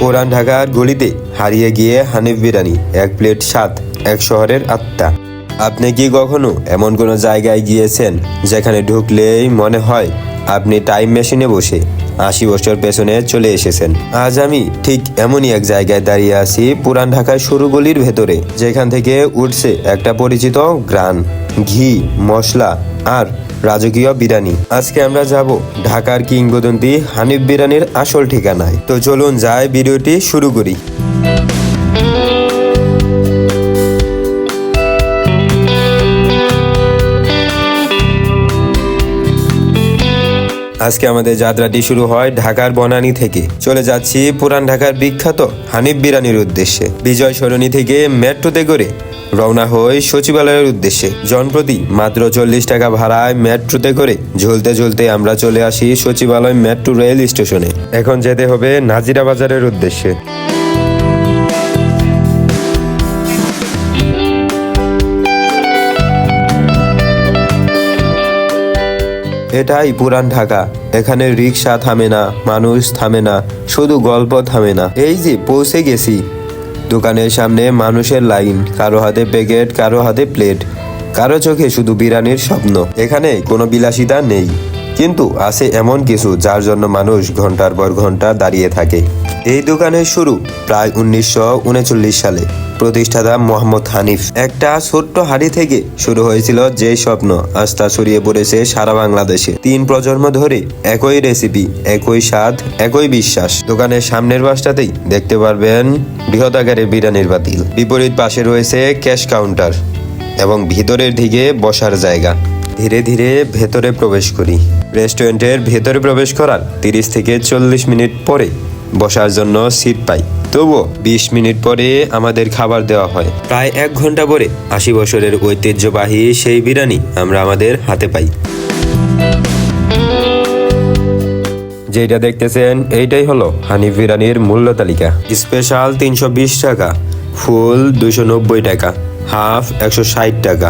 পুরান ঢাকার গলিতে হারিয়ে গিয়ে হানিফ বিরিয়ানি এক প্লেট স্বাদ, এক শহরের আত্মা। আপনি কি কখনো এমন কোনো জায়গায় গিয়েছেন যেখানে ঢুকলেই মনে হয় আপনি টাইম মেশিনে বসে আশি বছর পেছনে চলে এসেছেন? আজ আমি ঠিক এমনই এক জায়গায় দাঁড়িয়ে আছি পুরান ঢাকার সরু গলির ভেতরে, যেখান থেকে উঠছে একটা পরিচিত গ্রান। ঘি, মশলা আর রাজকীয় বিরানি। আজকে আমরা যাব ঢাকার কিংবদন্তি হানিফ বিরানির আসল ঠিকানায়। তো চলুন যাই ভিডিওটি শুরু করি। আজকে আমাদের যাত্রাটি শুরু হয় ঢাকার বনানী থেকে। চলে যাচ্ছি পুরান ঢাকার বিখ্যাত হানিফ বিরানির উদ্দেশ্যে। বিজয় সরণি থেকে মেট্রোতে করে রওনা হই সচিবালয়ের উদ্দেশ্যে। জনপ্রতি মাত্র চল্লিশ টাকা ভাড়ায় মেট্রোতে করে ঝুলতে ঝুলতে আমরা চলে আসি সচিবালয় মেট্রো রেল স্টেশনে। এখন যেতে হবে নাজিরা বাজারের উদ্দেশ্যে। এটাই পুরান ঢাকা। এখানে রিক্সা থামে না, মানুষ থামে না, শুধু গল্প থামে না। এই যে পৌঁছে গেছি দোকানের সামনে মানুষের লাইন, কারও হাতে প্যাকেট, কারও হাতে প্লেট। কারও চোখে শুধু বিরানির স্বপ্ন। এখানে কোনো বিলাসিতা নেই। কিন্তু আছে এমন কিছু যার জন্য মানুষ ঘণ্টার পর ঘণ্টা দাঁড়িয়ে থাকে। এই দোকানের শুরু প্রায় উনিশশো উনচল্লিশ সালে। প্রতিষ্ঠাতা মোহাম্মদ হানিফ। একটা ছোট্ট হাড়ি থেকে শুরু হয়েছিল যে স্বপ্ন আস্থা ছড়িয়ে পড়েছে সারা বাংলাদেশে। তিন প্রজন্ম ধরে একই রেসিপি একই স্বাদ, একই বিশ্বাস। দোকানের সামনের বাসটাতেই দেখতে পারবেন বৃহৎ আকারে বিরিয়ানির বাতিল। বিপরীত পাশে রয়েছে ক্যাশ কাউন্টার এবং ভিতরের দিকে বসার জায়গা। ধীরে ধীরে ভেতরে প্রবেশ করি। রেস্টুরেন্টের ভেতরে প্রবেশ করার তিরিশ থেকে চল্লিশ মিনিট পরে বসার জন্য সিট পাই। তবুও বিশ মিনিট পরে আমাদের খাবার দেওয়া হয়। প্রায় এক ঘণ্টা পরে আশি বছরের ঐতিহ্যবাহী সেই বিরিয়ানি আমরা আমাদের হাতে পাই। যেটা দেখতেছেন এইটাই হলো হানিফ বিরিয়ানির মূল্য তালিকা। স্পেশাল তিনশো বিশ টাকা ফুল নব্বই টাকা হাফ একশো ষাট টাকা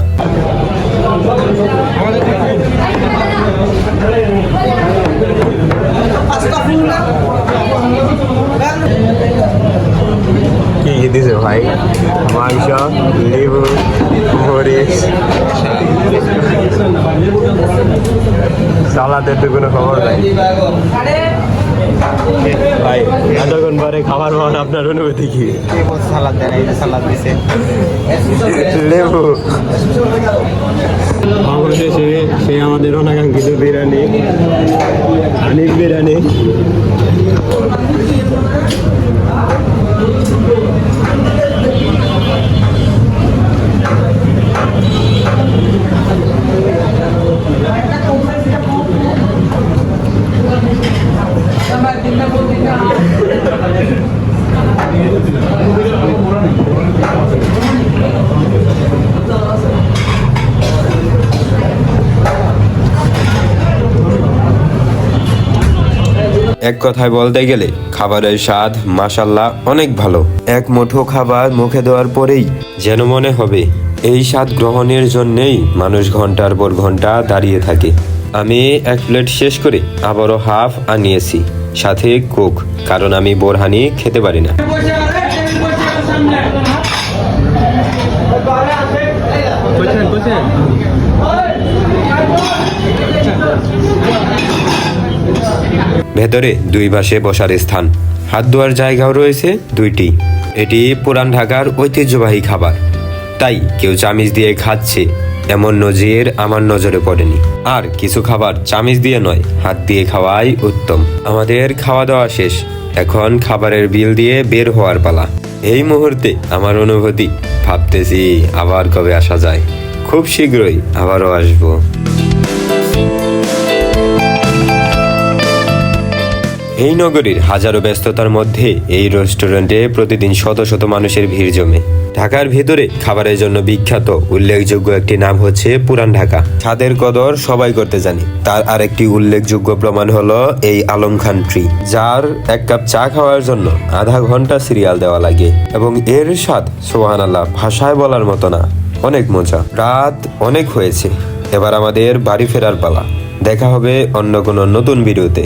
কি ভাই, মাংস, লেবু, মরিচ, সালাদের তো কোনো খবর নাই ভাই, এতক্ষণ পরে খাবার পাওয়ার আপনার অনুভূতি কি? সালাদ দেন এই যে সালাদ দিছে লেবু। অবশেষে সে আমাদের অনাকাঙ্ক্ষিত বিরিয়ানি। হানিফ বিরিয়ানি। এক কথায় বলতে গেলে খাবারের স্বাদ মাসাল্লাহ অনেক ভালো। এক মুঠো খাবার মুখে দেওয়ার পরেই যেন মনে হবে, এই স্বাদ গ্রহণের জন্যেই মানুষ ঘণ্টার পর ঘণ্টা দাঁড়িয়ে থাকে। আমি এক প্লেট শেষ করে আবারও হাফ আনিয়েছি, সাথে কোক, কারণ আমি বোরহানি খেতে পারি না। ভেতরে দুই পাশে বসার স্থান। হাত ধোয়ার জায়গাও রয়েছে দুইটি। এটি পুরান ঢাকার ঐতিহ্যবাহী খাবার। তাই কেউ চামিচ দিয়ে খাচ্ছে, এমন নজির আমার নজরে পড়েনি। আর কিছু খাবার চামিচ দিয়ে নয়, হাত দিয়ে খাওয়াই উত্তম। আমাদের খাওয়া দাওয়া শেষ। এখন খাবারের বিল দিয়ে বের হওয়ার পালা। এই মুহূর্তে আমার অনুভূতি, ভাবতেছি আবার কবে আসা যায়। খুব শীঘ্রই আবারও আসব। এই নগরীর হাজারো ব্যস্ততার মধ্যে এই রেস্টুরেন্টে প্রতিদিন শত শত মানুষের ভিড় জমে। ঢাকার ভেতরে খাবারের জন্য বিখ্যাত, উল্লেখযোগ্য একটি নাম হচ্ছে পুরান ঢাকা। ছাদের কদর সবাই করতে জানে। তার আরেকটি উল্লেখযোগ্য প্রমাণ হলো এই আলম খান ট্রি যার এক কাপ চা খাওয়ার জন্য আধা ঘণ্টা সিরিয়াল দেওয়া লাগে এবং এর স্বাদ সোহান আল্লাহ ভাষায় বলার মতো না। অনেক মজা। রাত অনেক হয়েছে। এবার আমাদের বাড়ি ফেরার পালা। দেখা হবে অন্য কোনো নতুন ভিডিওতে।